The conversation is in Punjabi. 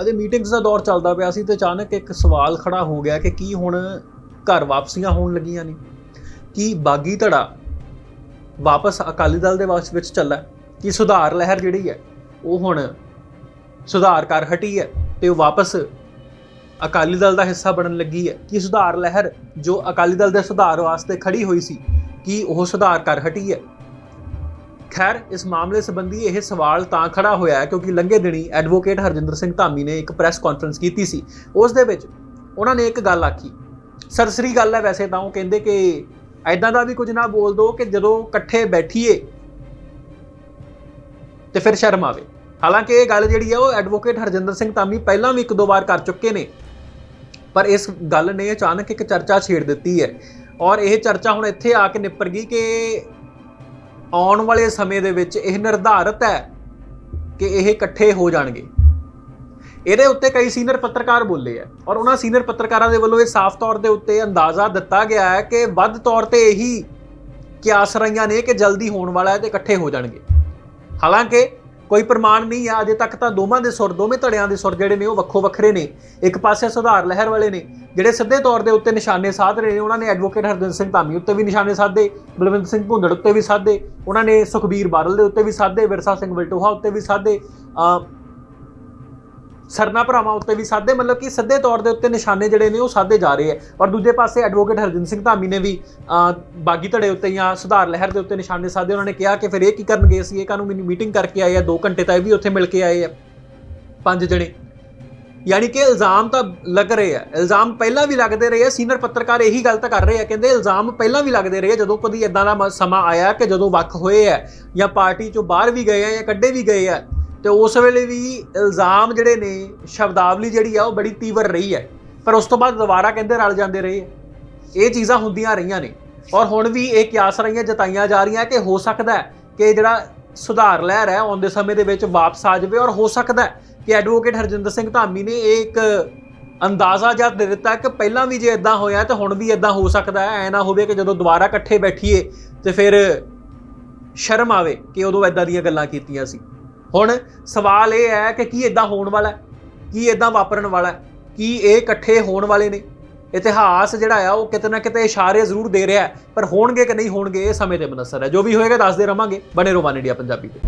ਅਜੇ ਮੀਟਿੰਗਸ ਦਾ ਦੌਰ ਚੱਲਦਾ ਪਿਆ ਸੀ ਤੇ ਅਚਾਨਕ ਇੱਕ ਸਵਾਲ ਖੜਾ ਹੋ ਗਿਆ ਕਿ ਕੀ ਹੁਣ ਘਰ ਵਾਪਸੀਆਂ ਹੋਣ ਲੱਗੀਆਂ ਨੇ? ਕੀ ਬਾਗੀ ਧੜਾ ਵਾਪਸ ਅਕਾਲੀ ਦਲ ਦੇ ਵਾਸ ਵਿੱਚ ਚੱਲਾ ਕਿ ਸੁਧਾਰ ਲਹਿਰ ਜਿਹੜੀ ਹੈ, ਉਹ ਹੁਣ ਸੁਧਾਰ ਕਰ ਹਟੀ ਹੈ ਤੇ ਉਹ ਵਾਪਸ ਅਕਾਲੀ ਦਲ ਦਾ ਹਿੱਸਾ ਬਣਨ ਲੱਗੀ ਹੈ? ਕਿ ਸੁਧਾਰ ਲਹਿਰ ਜੋ ਅਕਾਲੀ ਦਲ ਦੇ ਸੁਧਾਰ ਵਾਸਤੇ ਖੜੀ ਹੋਈ ਸੀ, ਕਿ ਉਹ ਸੁਧਾਰ ਕਰ ਹਟੀ ਹੈ? ਖੈਰ, ਇਸ ਮਾਮਲੇ ਸੰਬੰਧੀ ਇਹ ਸਵਾਲ ਤਾਂ ਖੜਾ ਹੋਇਆ ਹੈ ਕਿਉਂਕਿ ਲੰਘੇ ਦਿਨੀ ਐਡਵੋਕੇਟ ਹਰਜਿੰਦਰ ਸਿੰਘ ਧਾਮੀ ਨੇ ਇੱਕ ਪ੍ਰੈਸ ਕਾਨਫਰੰਸ ਕੀਤੀ ਸੀ। ਉਸ ਦੇ ਵਿੱਚ ਉਹਨਾਂ ਨੇ ਇੱਕ ਗੱਲ ਆਖੀ। ਸਰਸਰੀ ਗੱਲ ਹੈ ਵੈਸੇ ਤਾਂ ਉਹ ਕਹਿੰਦੇ ਕਿ ਐਦਾਂ ਦਾ ਵੀ ਕੁਝ ਨਾ ਬੋਲ ਦੋ ਕਿ ਜਦੋਂ ਇਕੱਠੇ ਬੈਠੀਏ ਤੇ ਫਿਰ ਸ਼ਰਮ ਆਵੇ। ਹਾਲਾਂਕਿ ਇਹ ਗੱਲ ਜਿਹੜੀ ਹੈ ਉਹ ਐਡਵੋਕੇਟ ਹਰਜਿੰਦਰ ਸਿੰਘ ਧਾਮੀ ਪਹਿਲਾਂ ਵੀ ਇੱਕ ਦੋ ਵਾਰ ਕਰ ਚੁੱਕੇ ਨੇ, ਪਰ ਇਸ ਗੱਲ ਨੇ ਅਚਾਨਕ ਇੱਕ ਚਰਚਾ ਛੇੜ ਦਿੱਤੀ ਹੈ। ਔਰ ਇਹ ਚਰਚਾ ਹੁਣ ਇੱਥੇ ਆ ਕੇ ਨਿਪਰ ਗਈ ਕਿ ਆਉਣ ਵਾਲੇ ਸਮੇਂ ਦੇ ਵਿੱਚ ਇਹ ਨਿਰਧਾਰਤ ਹੈ ਕਿ ਇਹ ਇਕੱਠੇ ਹੋ ਜਾਣਗੇ। ਇਹਦੇ ਉੱਤੇ ਕਈ ਸੀਨੀਅਰ ਪੱਤਰਕਾਰ ਬੋਲੇ ਆ ਔਰ ਉਹਨਾਂ ਸੀਨੀਅਰ ਪੱਤਰਕਾਰਾਂ ਦੇ ਵੱਲੋਂ ਇਹ ਸਾਫ਼ ਤੌਰ ਦੇ ਉੱਤੇ ਅੰਦਾਜ਼ਾ ਦਿੱਤਾ ਗਿਆ ਹੈ ਕਿ ਵੱਧ ਤੌਰ ਤੇ ਇਹੀ ਕਿਆਸ ਰਹੀਆਂ ਨੇ ਕਿ ਜਲਦੀ ਹੋਣ ਵਾਲਾ ਹੈ ਤੇ ਇਕੱਠੇ ਹੋ ਜਾਣਗੇ। ਹਾਲਾਂਕਿ ਕੋਈ ਪ੍ਰਮਾਣ ਨਹੀਂ ਆ, ਅਜੇ ਤੱਕ ਤਾਂ ਦੋਵਾਂ ਦੇ ਸੁਰ, ਦੋਵੇਂ ਧੜਿਆਂ ਦੇ ਸੁਰ ਜਿਹੜੇ ਨੇ ਉਹ ਵੱਖੋ ਵੱਖਰੇ ਨੇ। ਇੱਕ ਪਾਸੇ ਸੁਧਾਰ ਲਹਿਰ ਵਾਲੇ ਨੇ, ਜਿਹੜੇ ਸਿੱਧੇ ਤੌਰ ਦੇ ਉੱਤੇ ਨਿਸ਼ਾਨੇ ਸਾਧ ਰਹੇ ਨੇ, ਉਹਨਾਂ ਨੇ ਐਡਵੋਕੇਟ ਹਰਜਿੰਦਰ ਸਿੰਘ ਧਾਮੀ ਉੱਤੇ ਵੀ ਨਿਸ਼ਾਨੇ ਸਾਧੇ ਬਲਵੰਤ ਸਿੰਘ ਭੁੰਦੜ ਉੱਤੇ ਵੀ ਸਾਧੇ, ਉਹਨਾਂ ਨੇ ਸੁਖਬੀਰ ਬਾਦਲ ਦੇ ਉੱਤੇ ਵੀ ਸਾਧੇ, ਵਿਰਸਾ ਸਿੰਘ ਵਲਟੋਹਾ ਉੱਤੇ ਵੀ ਸਾਧੇ ਸਰਨਾ ਭਰਾਵਾਂ ਉੱਤੇ ਵੀ ਸਾਧੇ ਮਤਲਬ ਕਿ ਸਿੱਧੇ ਤੌਰ ਦੇ ਉੱਤੇ ਨਿਸ਼ਾਨੇ ਜਿਹੜੇ ਨੇ ਉਹ ਸਾਧੇ ਜਾ ਰਹੇ ਆ। ਔਰ ਦੂਜੇ ਪਾਸੇ ਐਡਵੋਕੇਟ ਹਰਜਿੰਦਰ ਸਿੰਘ ਧਾਮੀ ਨੇ ਵੀ ਬਾਗੀ ਧੜੇ ਉੱਤੇ ਜਾਂ ਸੁਧਾਰ ਲਹਿਰ ਦੇ ਉੱਤੇ ਨਿਸ਼ਾਨੇ ਸਾਧੇ ਉਹਨਾਂ ਨੇ ਕਿਹਾ ਕਿ ਫਿਰ ਇਹ ਕੀ ਕਰਨ ਗਏ ਸੀ ਇਹ ਕਾਨੂੰ ਮੈਨੂੰ ਮੀਟਿੰਗ ਕਰਕੇ ਆਏ ਆ 2 ਘੰਟੇ ਤਾਂ ਇਹ ਵੀ ਉੱਥੇ ਮਿਲ ਕੇ ਆਏ ਆ, ਪੰਜ ਜਣੇ। ਯਾਨੀ ਕਿ ਇਲਜ਼ਾਮ ਤਾਂ ਲੱਗ ਰਹੇ ਆ। ਇਲਜ਼ਾਮ ਪਹਿਲਾਂ ਵੀ ਲੱਗਦੇ ਰਹੇ ਆ। ਸੀਨੀਅਰ ਪੱਤਰਕਾਰ ਇਹੀ ਗੱਲ ਤਾਂ ਕਰ ਰਹੇ ਆ, ਕਹਿੰਦੇ ਇਲਜ਼ਾਮ ਪਹਿਲਾਂ ਵੀ ਲੱਗਦੇ ਰਹੇ ਆ, ਜਦੋਂ ਕਦੀ ਇਦਾਂ ਦਾ ਸਮਾਂ ਆਇਆ ਕਿ ਜਦੋਂ ਵੱਖ ਹੋਏ ਆ ਜਾਂ ਪਾਰਟੀ ਚੋਂ ਬਾਹਰ ਵੀ ਗਏ ਆ ਜਾਂ ਕੱਢੇ ਵੀ ਗਏ ਆ। ਤੇ ਉਸ ਵੇਲੇ ਵੀ ਇਲਜ਼ਾਮ ਜਿਹੜੇ ਨੇ, ਸ਼ਬਦਾਵਲੀ ਜਿਹੜੀ ਆ, ਉਹ ਬੜੀ ਤੀਵਰ ਰਹੀ ਹੈ। ਪਰ ਉਸ ਤੋਂ ਬਾਅਦ ਦੁਬਾਰਾ ਕਹਿੰਦੇ ਰਲ ਜਾਂਦੇ ਰਹੇ ਇਹ ਚੀਜ਼ਾਂ ਹੁੰਦੀਆਂ ਰਹੀਆਂ ਨੇ। ਔਰ ਹੁਣ ਵੀ ਇਹ ਕਿਆਸ ਰਹੀਆਂ ਜਤਾਈਆਂ ਜਾ ਰਹੀਆਂ ਕਿ ਹੋ ਸਕਦਾ ਹੈ ਕਿ ਜਿਹੜਾ ਸੁਧਾਰ ਲਹਿਰ ਹੈ ਆਉਂਦੇ ਸਮੇਂ ਦੇ ਵਿੱਚ ਵਾਪਸ ਆ ਜਾਵੇ। ਔਰ ਹੋ ਸਕਦਾ ਹੈ ਕਿ ਐਡਵੋਕੇਟ ਹਰਜਿੰਦਰ ਸਿੰਘ ਧਾਮੀ ਨੇ ਇਹ ਇੱਕ ਅੰਦਾਜ਼ਾ ਜਿਹਾ ਦੇ ਦਿੱਤਾ ਕਿ ਪਹਿਲਾਂ ਵੀ ਜੇ ਇਦਾਂ ਹੋਇਆ ਤਾਂ ਹੁਣ ਵੀ ਇਦਾਂ ਹੋ ਸਕਦਾ ਹੈ। ਐ ਨਾ ਹੋਵੇ ਕਿ ਜਦੋਂ ਦੁਬਾਰਾ ਇਕੱਠੇ ਬੈਠੀਏ ਤੇ ਫਿਰ ਸ਼ਰਮ ਆਵੇ ਕਿ ਉਦੋਂ ਇਦਾਂ ਦੀਆਂ ਗੱਲਾਂ ਕੀਤੀਆਂ ਸੀ। ਹੁਣ ਸਵਾਲ ਇਹ ਹੈ ਕਿ ਕੀ ਇਦਾਂ ਹੋਣ ਵਾਲਾ ਹੈ? ਕੀ ਇਦਾਂ ਵਾਪਰਨ ਵਾਲਾ ਹੈ? ਕੀ ਇਹ ਇਕੱਠੇ ਹੋਣ ਵਾਲੇ ਨੇ? ਇਤਿਹਾਸ ਜਿਹੜਾ ਆ, ਉਹ ਕਿਤੇ ਨਾ ਕਿਤੇ ਇਸ਼ਾਰੇ ਜ਼ਰੂਰ ਦੇ ਰਿਹਾ ਪਰ ਹੋਣਗੇ ਕਿ ਨਹੀਂ ਹੋਣਗੇ, ਇਹ ਸਮੇਂ ਤੇ ਮਨਸਰ ਹੈ। ਜੋ ਵੀ ਹੋਏਗਾ, ਦੱਸਦੇ ਰਵਾਂਗੇ। ਬਨੇ ਰੋਮਾਨ ਇੰਡੀਆ ਪੰਜਾਬੀ ਤੇ।